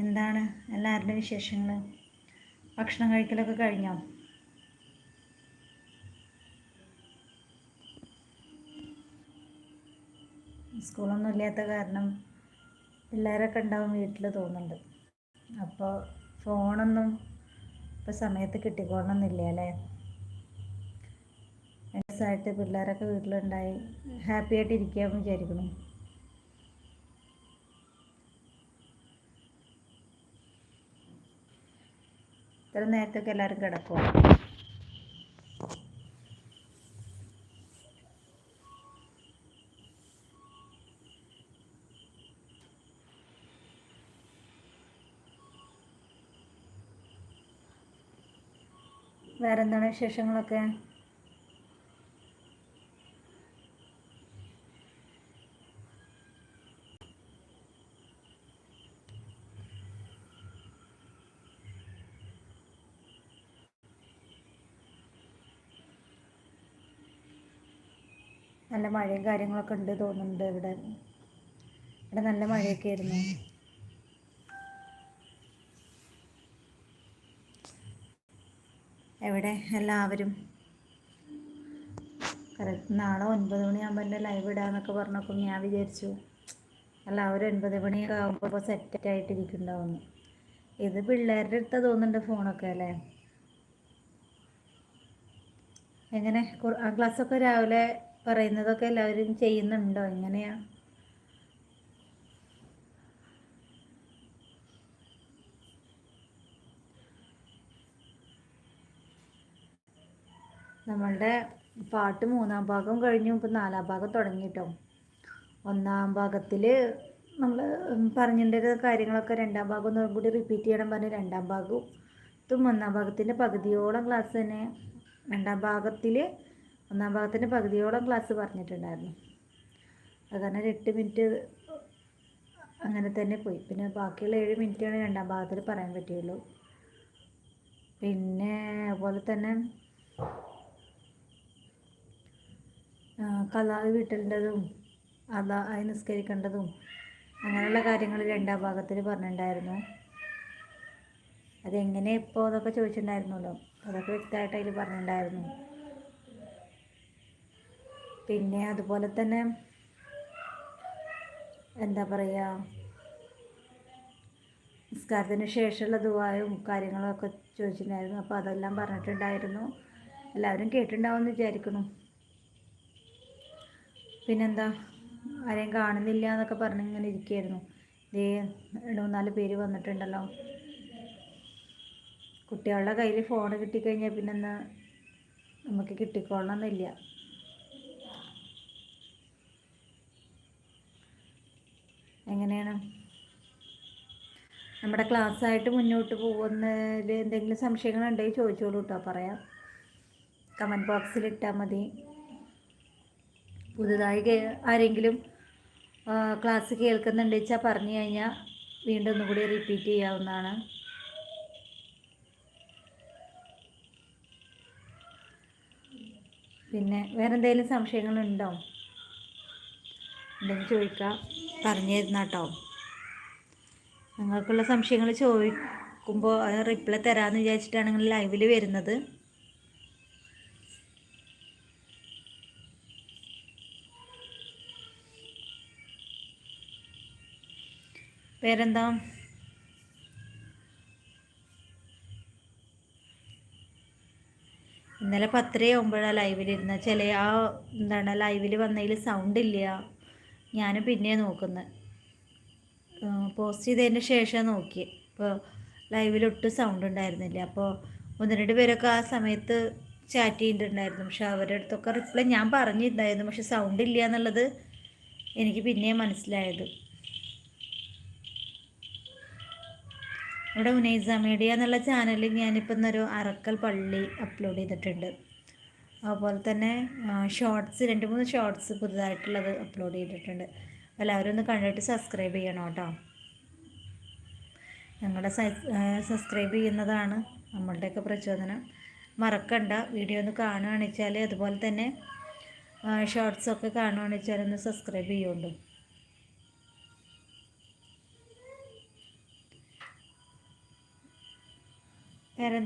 എന്താണ്? എല്ലാവരുടെ വിശേഷങ്ങൾ ഭക്ഷണം കഴിക്കലൊക്കെ കഴിഞ്ഞോ? സ്കൂളൊന്നും ഇല്ലാത്ത കാരണം പിള്ളേരൊക്കെ ഉണ്ടാവും വീട്ടിൽ തോന്നുന്നുണ്ട്. അപ്പോൾ ഫോണൊന്നും ഇപ്പോൾ സമയത്ത് കിട്ടിക്കോണമെന്നില്ല അല്ലേ? രണ്ട് ദിവസമായിട്ട് പിള്ളേരൊക്കെ വീട്ടിലുണ്ടായി. ഹാപ്പി ആയിട്ട് ഇരിക്കാമെന്ന് വിചാരിക്കുന്നു. ഇത്ര നേരത്തൊക്കെ എല്ലാവരും കിടക്കും വേറെന്താണ് വിശേഷങ്ങളൊക്കെ? നല്ല മഴയും കാര്യങ്ങളൊക്കെ ഉണ്ട് തോന്നുന്നുണ്ട് ഇവിടെ. ഇവിടെ നല്ല മഴയൊക്കെ ആയിരുന്നു. എവിടെ? എല്ലാവരും? കറക്റ്റ് നാളെ ഒൻപത് മണിയാകുമ്പോൾ എന്റെ ലൈവ് ഇടാന്നൊക്കെ പറഞ്ഞപ്പോൾ ഞാൻ വിചാരിച്ചു എല്ലാവരും ഒൻപത് മണിയൊക്കെ ആകുമ്പോൾ ഇപ്പോൾ സെറ്റായിട്ടിരിക്കുന്നുണ്ടാവുന്നു ഇത് പിള്ളേരുടെ അടുത്ത് തോന്നുന്നുണ്ട് ഫോണൊക്കെ അല്ലേ? എങ്ങനെ? ആ ക്ലാസ്സൊക്കെ രാവിലെ പറയുന്നതൊക്കെ എല്ലാവരും ചെയ്യുന്നുണ്ടോ? എങ്ങനെയാ? നമ്മളുടെ പാട്ട് മൂന്നാം ഭാഗം കഴിഞ്ഞു. ഇപ്പം നാലാം ഭാഗം തുടങ്ങിയിട്ടോ ഒന്നാം ഭാഗത്തിൽ നമ്മൾ പറഞ്ഞിട്ടുള്ള കാര്യങ്ങളൊക്കെ രണ്ടാം ഭാഗം ഒന്നും കൂടി റിപ്പീറ്റ് ചെയ്യണം പറഞ്ഞ് രണ്ടാം ഭാഗവും. ഇതും ഒന്നാം ഭാഗത്തിന്റെ പകുതിയോളം ക്ലാസ് തന്നെ. രണ്ടാം ഭാഗത്തിൽ ഒന്നാം ഭാഗത്തിന്റെ പകുതിയോളം ക്ലാസ് പറഞ്ഞിട്ടുണ്ടായിരുന്നു. അത് കാരണം എട്ട് മിനിറ്റ് അങ്ങനെ തന്നെ പോയി. പിന്നെ ബാക്കിയുള്ള ഏഴ് മിനിറ്റാണ് രണ്ടാം ഭാഗത്തിൽ പറയാൻ പറ്റുള്ളൂ പിന്നെ അതുപോലെ തന്നെ കലാ വീട്ടേണ്ടതും അതാ അത് നിസ്കരിക്കേണ്ടതും അങ്ങനെയുള്ള കാര്യങ്ങൾ രണ്ടാം ഭാഗത്തിൽ പറഞ്ഞിട്ടുണ്ടായിരുന്നു. അതെങ്ങനെ ഇപ്പോൾ അതൊക്കെ ചോദിച്ചിട്ടുണ്ടായിരുന്നല്ലോ. അതൊക്കെ വ്യക്തമായിട്ട് അതിൽ പറഞ്ഞിട്ടുണ്ടായിരുന്നു. പിന്നെ അതുപോലെ തന്നെ എന്താ പറയുക നിസ്കാരത്തിന് ശേഷമുള്ള ദുബായും കാര്യങ്ങളൊക്കെ ചോദിച്ചിട്ടുണ്ടായിരുന്നു. അപ്പോൾ അതെല്ലാം പറഞ്ഞിട്ടുണ്ടായിരുന്നു. എല്ലാവരും കേട്ടിട്ടുണ്ടാവുമെന്ന് വിചാരിക്കുന്നു. പിന്നെന്താ ആരെയും കാണുന്നില്ല എന്നൊക്കെ പറഞ്ഞ് ഇങ്ങനെ ഇരിക്കുകയായിരുന്നു. ദേ രണ്ട് മൂന്നാൽ പേര് വന്നിട്ടുണ്ടല്ലോ. കുട്ടികളുടെ കയ്യിൽ ഫോൺ കിട്ടിക്കഴിഞ്ഞാൽ പിന്നെ നമുക്ക് കിട്ടിക്കൊള്ളണമെന്നില്ല. എങ്ങനെയാണ്? നമ്മുടെ ക്ലാസ്സായിട്ട് മുന്നോട്ട് പോകുന്നതിൽ എന്തെങ്കിലും സംശയങ്ങളുണ്ടെങ്കിൽ ചോദിച്ചോളൂ കേട്ടോ പറയാം. കമന്റ് ബോക്സിൽ ഇട്ടാൽ മതി. പുതുതായി ആരെങ്കിലും ക്ലാസ് കേൾക്കുന്നുണ്ട് വെച്ചാൽ പറഞ്ഞു കഴിഞ്ഞാൽ വീണ്ടും ഒന്നുകൂടി റിപ്പീറ്റ് ചെയ്യാവുന്നതാണ്. പിന്നെ വേറെ എന്തെങ്കിലും സംശയങ്ങളുണ്ടോ? ഉണ്ടെങ്കിൽ ചോദിക്കാം. പറഞ്ഞു തരുന്ന കേട്ടോ നിങ്ങൾക്കുള്ള സംശയങ്ങൾ ചോദിക്കുമ്പോൾ അത് റിപ്ലൈ തരാമെന്ന് വിചാരിച്ചിട്ടാണ് നിങ്ങൾ ലൈവിൽ വരുന്നത്. പേരെന്താ? ഇന്നലെ പത്തര ഒമ്പതാണ് ലൈവിലിരുന്ന ചില ആ എന്താണ് ലൈവിൽ വന്നതിൽ സൗണ്ട് ഇല്ല. ഞാൻ പിന്നെ നോക്കുന്നത് പോസ്റ്റ് ചെയ്തതിന് ശേഷം നോക്കി അപ്പോൾ ലൈവിലൊട്ടും സൗണ്ട് ഉണ്ടായിരുന്നില്ല. അപ്പോൾ ഒന്ന് രണ്ട് പേരൊക്കെ ആ സമയത്ത് ചാറ്റ് ചെയ്തിട്ടുണ്ടായിരുന്നു. പക്ഷെ അവരുടെ അടുത്തൊക്കെ റിപ്ലൈ ഞാൻ പറഞ്ഞിട്ടുണ്ടായിരുന്നു. പക്ഷെ സൗണ്ട് ഇല്ല എന്നുള്ളത് എനിക്ക് പിന്നെ മനസ്സിലായത്. ഇവിടെ ഉനൈസ മീഡിയ എന്നുള്ള ചാനലിൽ ഞാനിപ്പോൾ ഇന്നൊരു അറക്കൽ പള്ളി അപ്ലോഡ് ചെയ്തിട്ടുണ്ട്. അതുപോലെ തന്നെ ഷോർട്സ് രണ്ട് മൂന്ന് ഷോർട്സ് പുതുതായിട്ടുള്ളത് അപ്ലോഡ് ചെയ്തിട്ടുണ്ട്. എല്ലാവരും ഒന്ന് കണ്ടിട്ട് സബ്സ്ക്രൈബ് ചെയ്യണം കേട്ടോ. ഞങ്ങളുടെ സബ്സ്ക്രൈബ് ചെയ്യുന്നതാണ് നമ്മളുടെയൊക്കെ പ്രചോദനം. മറക്കണ്ട വീഡിയോ ഒന്ന് കാണുകയാണെന്ന് വെച്ചാൽ അതുപോലെ തന്നെ ഷോർട്സൊക്കെ കാണുകയാണെന്ന് വെച്ചാൽ ഒന്ന് സബ്സ്ക്രൈബ് ചെയ്യുള്ളൂ വേറെ